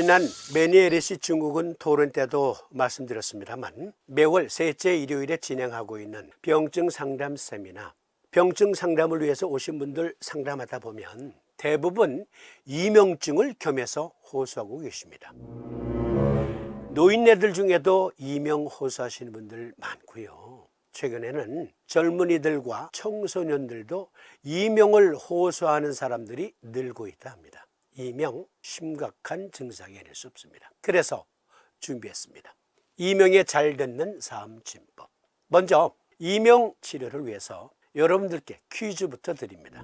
지난 메니에리시 증후군 토론 때도 말씀드렸습니다만 매월 셋째 일요일에 진행하고 있는 병증 상담 세미나 병증 상담을 위해서 오신 분들 상담하다 보면 대부분 이명증을 겸해서 호소하고 계십니다. 노인네들 중에도 이명 호소하시는 분들 많고요. 최근에는 젊은이들과 청소년들도 이명을 호소하는 사람들이 늘고 있다 합니다. 이명 심각한 증상이 아닐 수 없습니다. 그래서 준비했습니다. 이명에 잘 듣는 삶진법. 먼저 이명 치료를 위해서 여러분들께 퀴즈부터 드립니다.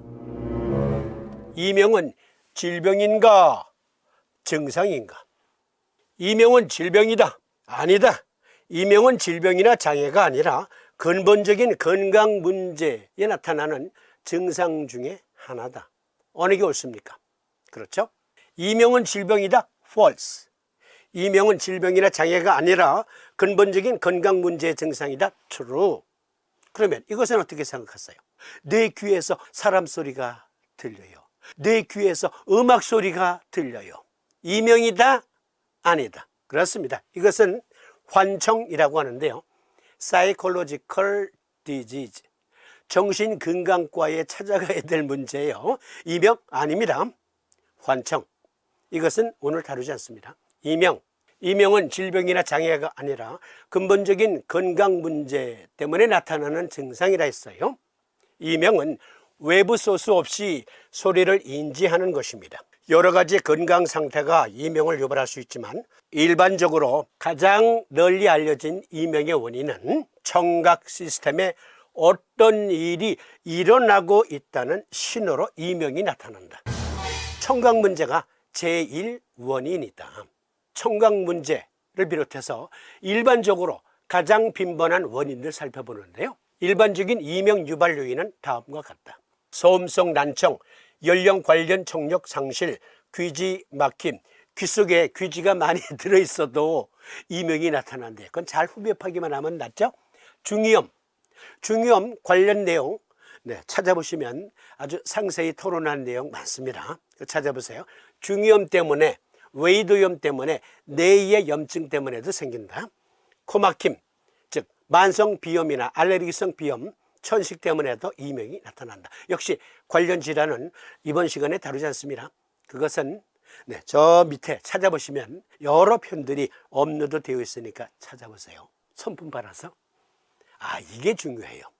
이명은 질병인가 증상인가? 이명은 질병이다. 아니다. 이명은 질병이나 장애가 아니라 근본적인 건강 문제에 나타나는 증상 중에 하나다. 어느 게 옳습니까? 그렇죠? 이명은 질병이다. false. 이명은 질병이나 장애가 아니라 근본적인 건강 문제의 증상이다. true. 그러면 이것은 어떻게 생각하세요? 내 귀에서 사람 소리가 들려요. 내 귀에서 음악 소리가 들려요. 이명이다? 아니다. 그렇습니다. 이것은 환청이라고 하는데요. psychological disease. 정신건강과에 찾아가야 될 문제예요. 이명 아닙니다. 환청. 이것은 오늘 다루지 않습니다. 이명. 이명은 질병이나 장애가 아니라 근본적인 건강 문제 때문에 나타나는 증상이라 했어요. 이명은 외부 소스 없이 소리를 인지하는 것입니다. 여러 가지 건강 상태가 이명을 유발할 수 있지만 일반적으로 가장 널리 알려진 이명의 원인은 청각 시스템에 어떤 일이 일어나고 있다는 신호로 이명이 나타난다. 청각 문제가 제1 원인이다. 청각 문제를 비롯해서 일반적으로 가장 빈번한 원인들 살펴보는데요. 일반적인 이명 유발 요인은 다음과 같다. 소음성 난청, 연령 관련 청력 상실, 귀지 막힘, 귀 속에 귀지가 많이 들어있어도 이명이 나타난대. 그건 잘 후벼파기만 하면 낫죠? 중이염, 중이염 관련 내용 네, 찾아보시면 아주 상세히 토론한 내용 많습니다. 찾아보세요. 중이염 때문에 웨이도염 때문에 뇌의 염증 때문에도 생긴다. 코막힘, 즉 만성 비염이나 알레르기성 비염, 천식 때문에도 이명이 나타난다. 역시 관련 질환은 이번 시간에 다루지 않습니다. 그것은 네, 저 밑에 찾아보시면 여러 편들이 업로드 되어 있으니까 찾아보세요. 손품 받아서. 아, 이게 중요해요.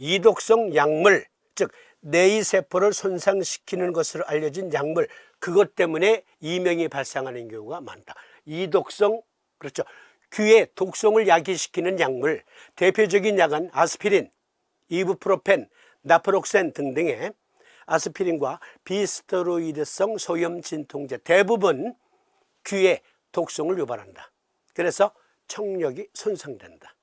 이독성 약물, 즉 뇌의 세포를 손상시키는 것으로 알려진 약물, 그것 때문에 이명이 발생하는 경우가 많다. 이독성, 그렇죠. 귀의 독성을 야기시키는 약물, 대표적인 약은 아스피린, 이부프로펜, 나프록센 등등의 아스피린과 비스테로이드성 소염 진통제 대부분 귀에 독성을 유발한다. 그래서 청력이 손상된다.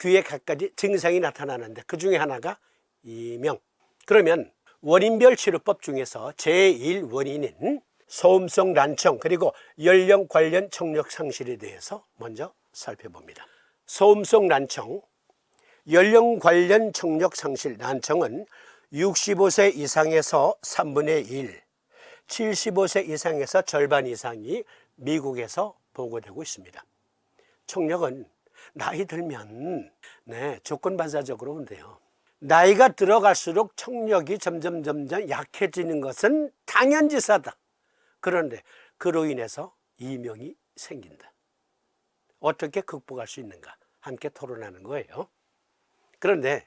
귀에 갖가지 증상이 나타나는데 그 중에 하나가 이명. 그러면 원인별 치료법 중에서 제1 원인인 소음성 난청 그리고 연령 관련 청력 상실에 대해서 먼저 살펴봅니다. 소음성 난청, 연령 관련 청력 상실 난청은 65세 이상에서 3분의 1, 75세 이상에서 절반 이상이 미국에서 보고되고 있습니다. 청력은 나이 들면 네, 조건 반사적으로 온대요. 나이가 들어갈수록 청력이 점점 점점 약해지는 것은 당연지사다. 그런데 그로 인해서 이명이 생긴다. 어떻게 극복할 수 있는가? 함께 토론하는 거예요. 그런데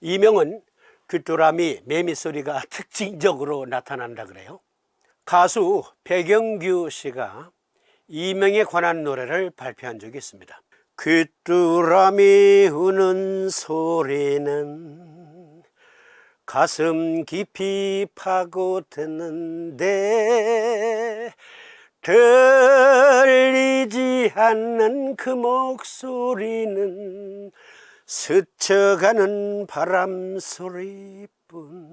이명은 귀뚜라미, 매미 소리가 특징적으로 나타난다 그래요. 가수 백영규 씨가 이명에 관한 노래를 발표한 적이 있습니다. 귀뚜라미 우는 소리는 가슴 깊이 파고드는데 들리지 않는 그 목소리는 스쳐가는 바람 소리뿐.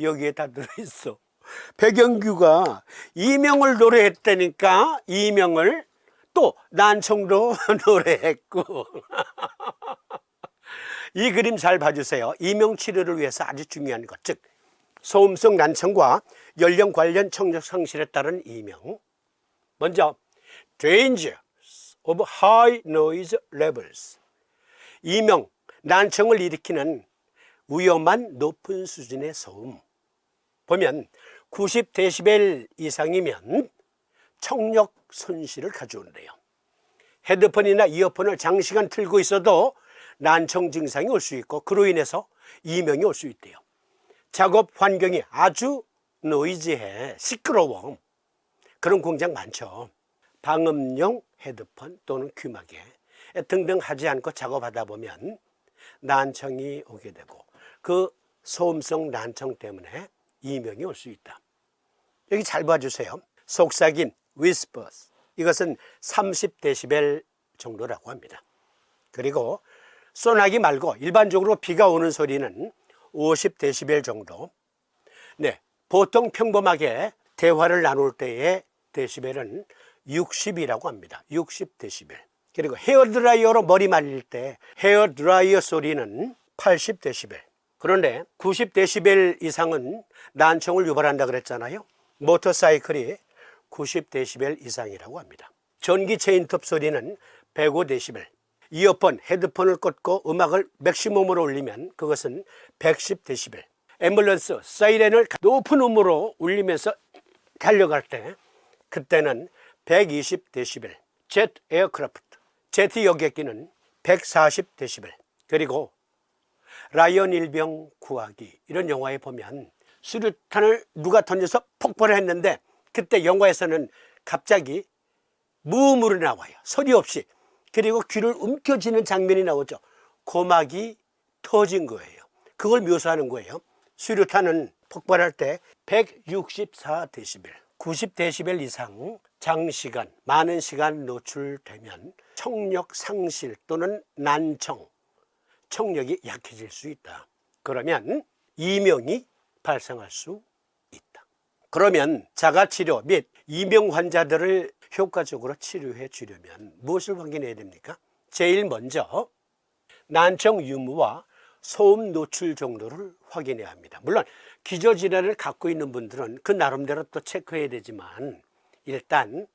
여기에 다 들어있어. 백영규가 이명을 노래했다니까 이명을 또 난청도 노래했고 이 그림 잘 봐주세요 이명 치료를 위해서 아주 중요한 것 즉 소음성 난청과 연령 관련 청력 상실에 따른 이명 먼저 danger of high noise levels. 이명, 난청을 일으키는 위험한 높은 수준의 소음. 보면 90데시벨 이상이면 청력 손실을 가져오는데요. 헤드폰이나 이어폰을 장시간 틀고 있어도 난청 증상이 올 수 있고 그로 인해서 이명이 올 수 있대요. 작업 환경이 아주 노이즈해 시끄러워. 그런 공장 많죠. 방음용 헤드폰 또는 귀마개 등등 하지 않고 작업하다 보면 난청이 오게 되고 그 소음성 난청 때문에 이명이 올 수 있다. 여기 잘 봐주세요. 속삭임, whispers. 이것은 30데시벨 정도라고 합니다. 그리고 소나기 말고 일반적으로 비가 오는 소리는 50데시벨 정도. 네. 보통 평범하게 대화를 나눌 때의 데시벨은 60이라고 합니다. 60데시벨. 그리고 헤어드라이어로 머리 말릴 때 헤어드라이어 소리는 80데시벨. 그런데 90데시벨 이상은 난청을 유발한다 그랬잖아요. 모터사이클이 90데시벨 이상이라고 합니다. 전기 체 인톱 소리는 105데시벨. 이어폰, 헤드폰을 꽂고 음악을 맥시멈으로 올리면 그것은 110데시벨. 앰뷸런스, 사이렌을 높은 음으로 울리면서 달려갈 때 그때는 120데시벨. 젯 에어크래프트, 제트 여객기는 140데시벨. 그리고 라이언 일병 구하기 이런 영화에 보면 수류탄을 누가 던져서 폭발을 했는데 그때 영화에서는 갑자기 무음으로 나와요. 소리 없이. 그리고 귀를 움켜쥐는 장면이 나오죠. 고막이 터진 거예요. 그걸 묘사하는 거예요. 수류탄은 폭발할 때 164데시벨, 90데시벨 이상 장시간, 많은 시간 노출되면 청력 상실 또는 난청, 청력이 약해질 수 있다. 그러면 이명이 발생할 수. 그러면 자가치료 및 이명 환자들을 효과적으로 치료해 주려면 무엇을 확인해야 됩니까? 제일 먼저 난청 유무와 소음 노출 정도를 확인해야 합니다. 물론 기저질환을 갖고 있는 분들은 그 나름대로 또 체크해야 되지만 일단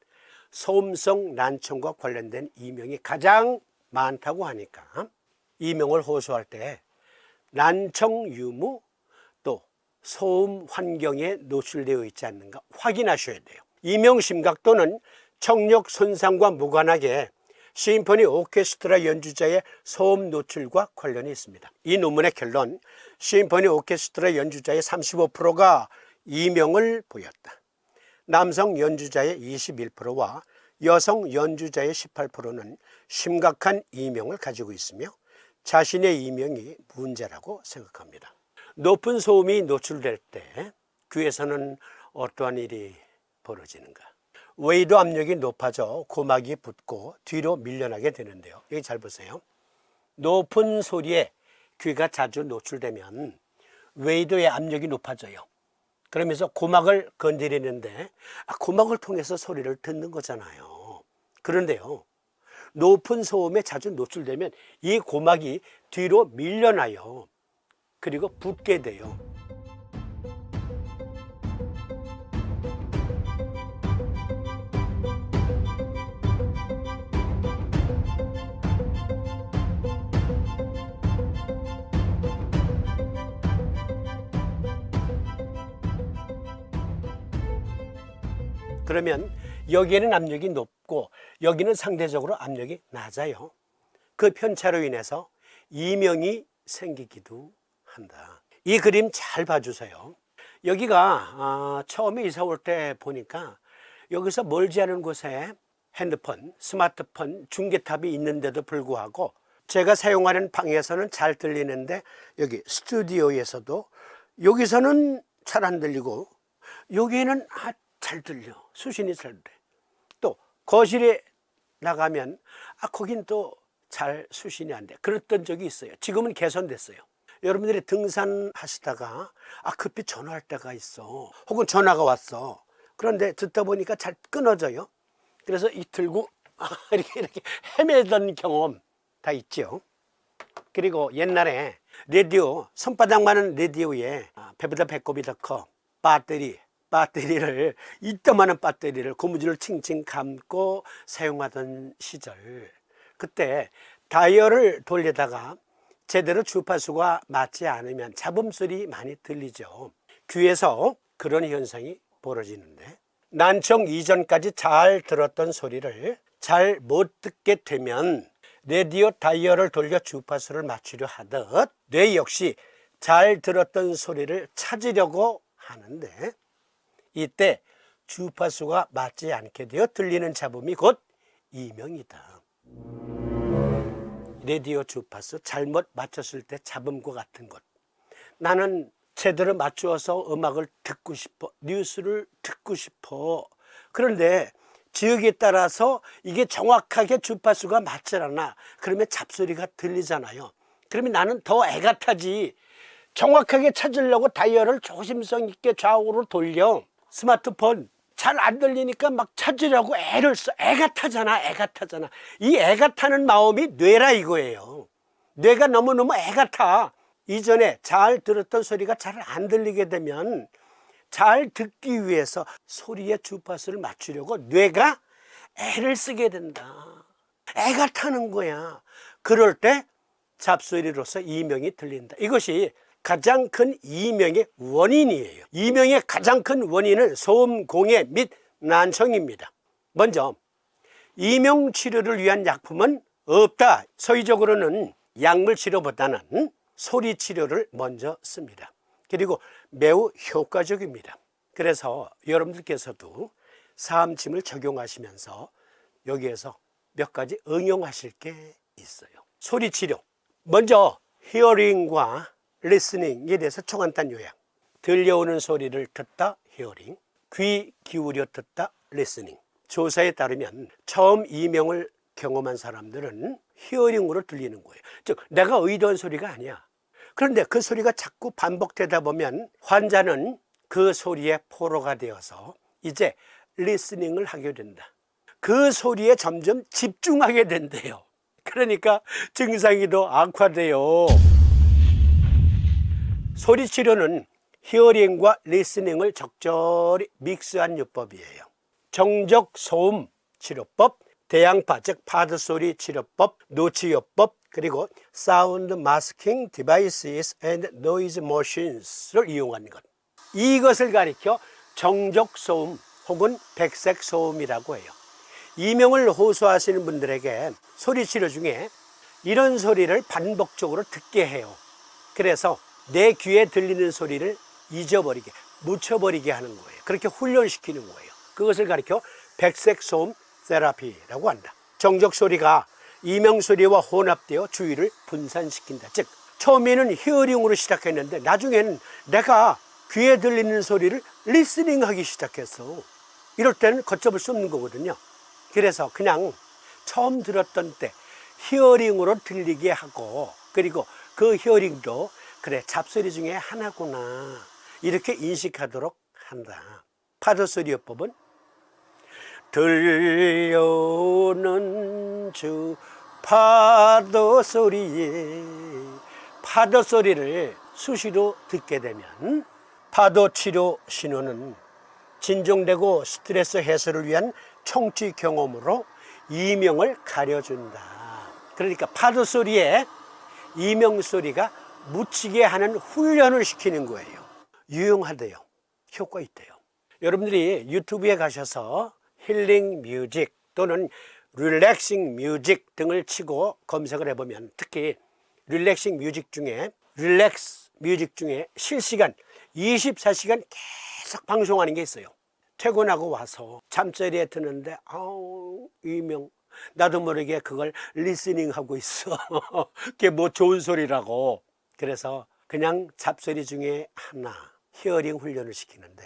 소음성 난청과 관련된 이명이 가장 많다고 하니까 이명을 호소할 때 난청 유무 또 소음 환경에 노출되어 있지 않는가 확인하셔야 돼요. 이명 심각 또는 청력 손상과 무관하게 심포니 오케스트라 연주자의 소음 노출과 관련이 있습니다. 이 논문의 결론, 심포니 오케스트라 연주자의 35%가 이명을 보였다. 남성 연주자의 21%와 여성 연주자의 18%는 심각한 이명을 가지고 있으며 자신의 이명이 문제라고 생각합니다. 높은 소음이 노출될 때 귀에서는 어떠한 일이 벌어지는가? 웨이드 압력이 높아져 고막이 붓고 뒤로 밀려나게 되는데요. 여기 잘 보세요. 높은 소리에 귀가 자주 노출되면 웨이드의 압력이 높아져요. 그러면서 고막을 건드리는데 아, 고막을 통해서 소리를 듣는 거잖아요. 그런데요. 높은 소음에 자주 노출되면 이 고막이 뒤로 밀려나요. 그리고 붓게 돼요. 그러면 여기에는 압력이 높고 여기는 상대적으로 압력이 낮아요. 그 편차로 인해서 이명이 생기기도 한다. 이 그림 잘 봐주세요. 여기가 아, 처음에 이사 올 때 보니까 여기서 멀지 않은 곳에 핸드폰, 스마트폰 중계탑이 있는데도 불구하고 제가 사용하는 방에서는 잘 들리는데 여기 스튜디오에서도 여기서는 잘 안 들리고 여기에는 아, 잘 들려. 수신이 잘 돼. 또 거실에 나가면 아 거긴 또 잘 수신이 안 돼. 그랬던 적이 있어요. 지금은 개선됐어요. 여러분들이 등산하시다가 아 급히 전화할 때가 있어. 혹은 전화가 왔어. 그런데 듣다 보니까 잘 끊어져요. 그래서 이 들고 아, 이렇게 이렇게 헤매던 경험 다 있죠. 그리고 옛날에 라디오 손바닥만한 라디오에 아, 배보다 배꼽이 더 커 배터리 배터리를 이따만한 배터리를 고무줄을 칭칭 감고 사용하던 시절 그때 다이얼을 돌리다가 제대로 주파수가 맞지 않으면 잡음소리 많이 들리죠. 귀에서 그런 현상이 벌어지는데 난청 이전까지 잘 들었던 소리를 잘 못 듣게 되면 라디오 다이얼을 돌려 주파수를 맞추려 하듯 뇌 역시 잘 들었던 소리를 찾으려고 하는데 이때 주파수가 맞지 않게 되어 들리는 잡음이 곧 이명이다. 라디오 주파수 잘못 맞췄을 때 잡음과 같은 것. 나는 제대로 맞추어서 음악을 듣고 싶어. 뉴스를 듣고 싶어. 그런데 지역에 따라서 이게 정확하게 주파수가 맞지 않아. 그러면 잡소리가 들리잖아요. 그러면 나는 더 애가 타지. 정확하게 찾으려고 다이얼을 조심성 있게 좌우로 돌려. 스마트폰 잘 안 들리니까 막 찾으려고 애를 써. 애가 타잖아. 애가 타잖아. 이 애가 타는 마음이 뇌라 이거예요. 뇌가 너무너무 애가 타. 이전에 잘 들었던 소리가 잘 안 들리게 되면 잘 듣기 위해서 소리의 주파수를 맞추려고 뇌가 애를 쓰게 된다. 애가 타는 거야. 그럴 때 잡소리로서 이명이 들린다. 이것이 가장 큰 이명의 원인이에요. 이명의 가장 큰 원인은 소음, 공해 및 난청입니다. 먼저 이명 치료를 위한 약품은 없다. 서의적으로는 약물 치료보다는 소리 치료를 먼저 씁니다. 그리고 매우 효과적입니다. 그래서 여러분들께서도 사암침을 적용하시면서 여기에서 몇 가지 응용하실 게 있어요. 소리 치료. 먼저 히어링과 리스닝에 대해서 초간단 요약. 들려오는 소리를 듣다 히어링, 귀 기울여 듣다 리스닝. 조사에 따르면 처음 이명을 경험한 사람들은 히어링으로 들리는 거예요. 즉 내가 의도한 소리가 아니야. 그런데 그 소리가 자꾸 반복되다 보면 환자는 그 소리에 포로가 되어서 이제 리스닝을 하게 된다. 그 소리에 점점 집중하게 된대요. 그러니까 증상이 더 악화돼요. 소리 치료는 히어링과 리스닝을 적절히 믹스한 요법이에요. 정적 소음 치료법, 대양파 즉 파드 소리 치료법, 노치요법, 그리고 사운드 마스킹 디바이스스 앤 노이즈 머신스를 이용하는 것. 이것을 가리켜 정적 소음 혹은 백색 소음이라고 해요. 이명을 호소하시는 분들에게 소리 치료 중에 이런 소리를 반복적으로 듣게 해요. 그래서 내 귀에 들리는 소리를 잊어버리게, 묻혀버리게 하는 거예요. 그렇게 훈련시키는 거예요. 그것을 가리켜 백색 소음 세라피라고 한다. 정적 소리가 이명 소리와 혼합되어 주의를 분산시킨다. 즉 처음에는 히어링으로 시작했는데 나중에는 내가 귀에 들리는 소리를 리스닝 하기 시작했어. 이럴 때는 걷잡을 수 없는 거거든요. 그래서 그냥 처음 들었던 때 히어링으로 들리게 하고 그리고 그 히어링도 그래 잡소리 중에 하나구나 이렇게 인식하도록 한다. 파도 소리요법은 들려오는 주 파도 소리에 파도 소리를 수시로 듣게 되면 파도 치료 신호는 진정되고 스트레스 해소를 위한 청취 경험으로 이명을 가려준다. 그러니까 파도 소리에 이명 소리가 묻히게 하는 훈련을 시키는 거예요. 유용하대요. 효과 있대요. 여러분들이 유튜브에 가셔서 힐링 뮤직 또는 릴렉싱 뮤직 등을 치고 검색을 해보면 특히 릴렉싱 뮤직 중에 릴렉스 뮤직 중에 실시간 24시간 계속 방송하는 게 있어요. 퇴근하고 와서 잠자리에 드는데 아우 이명 나도 모르게 그걸 리스닝 하고 있어. 그게 뭐 좋은 소리라고. 그래서 그냥 잡소리 중에 하나 히어링 훈련을 시키는데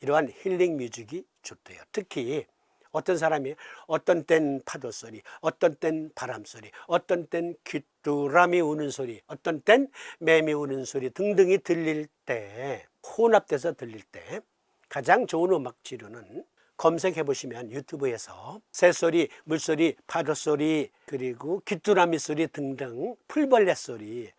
이러한 힐링 뮤직이 좋대요. 특히 어떤 사람이 어떤 땐 파도 소리, 어떤 땐 바람 소리, 어떤 땐 귀뚜라미 우는 소리, 어떤 땐 매미 우는 소리 등등이 들릴 때 혼합돼서 들릴 때 가장 좋은 음악 치료는 검색해 보시면 유튜브에서 새소리, 물소리, 파도 소리, 그리고 귀뚜라미 소리 등등 풀벌레 소리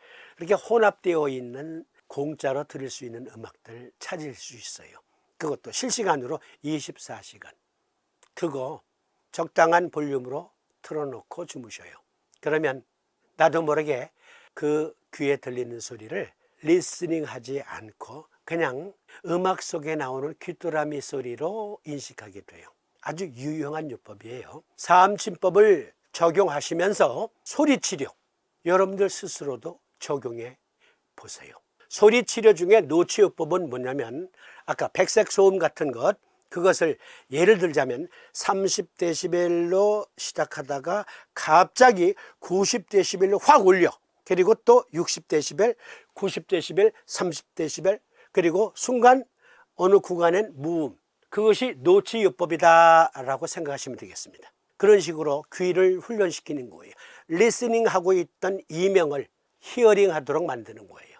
이렇게 혼합되어 있는 공짜로 들을 수 있는 음악들 찾을 수 있어요. 그것도 실시간으로 24시간. 그거 적당한 볼륨으로 틀어놓고 주무셔요. 그러면 나도 모르게 그 귀에 들리는 소리를 리스닝 하지 않고 그냥 음악 속에 나오는 귀뚜라미 소리로 인식하게 돼요. 아주 유용한 요법이에요. 사암침법을 적용하시면서 소리 치료 여러분들 스스로도 적용해 보세요. 소리 치료 중에 노치요법은 뭐냐면 아까 백색 소음 같은 것 그것을 예를 들자면 30데시벨로 시작하다가 갑자기 90데시벨로 확 올려. 그리고 또 60데시벨, 90데시벨, 30데시벨 그리고 순간 어느 구간엔 무음. 그것이 노치요법이다라고 생각하시면 되겠습니다. 그런 식으로 귀를 훈련시키는 거예요. 리스닝 하고 있던 이명을 히어링 하도록 만드는 거예요.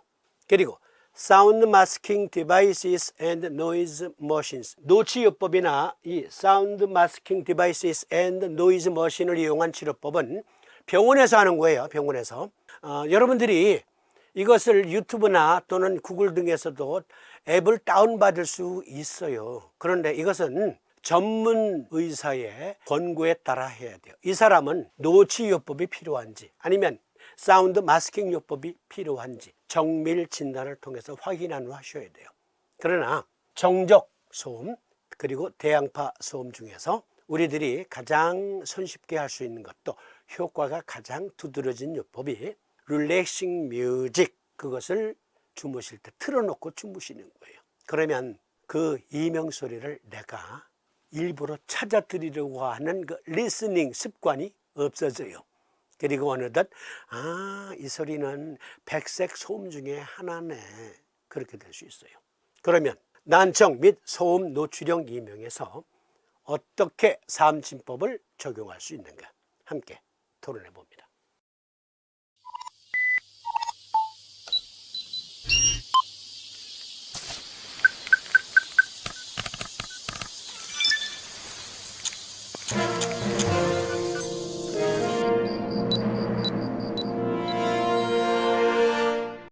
그리고 Sound Masking Devices and Noise Machines 노치 요법이나 이 Sound Masking Devices and Noise Machine을 이용한 치료법은 병원에서 하는 거예요. 병원에서 어, 여러분들이 이것을 유튜브나 또는 구글 등에서도 앱을 다운받을 수 있어요. 그런데 이것은 전문 의사의 권고에 따라 해야 돼요. 이 사람은 노치요법이 필요한지 아니면 사운드 마스킹 요법이 필요한지 정밀 진단을 통해서 확인한 후 하셔야 돼요. 그러나 정적 소음 그리고 대양파 소음 중에서 우리들이 가장 손쉽게 할 수 있는 것도 효과가 가장 두드러진 요법이 릴렉싱 뮤직 그것을 주무실 때 틀어놓고 주무시는 거예요. 그러면 그 이명 소리를 내가 일부러 찾아드리려고 하는 그 리스닝 습관이 없어져요. 그리고 어느덧 아, 이 소리는 백색 소음 중에 하나네. 그렇게 될 수 있어요. 그러면 난청 및 소음 노출형 이명에서 어떻게 사암침법을 적용할 수 있는가 함께 토론해 봅니다.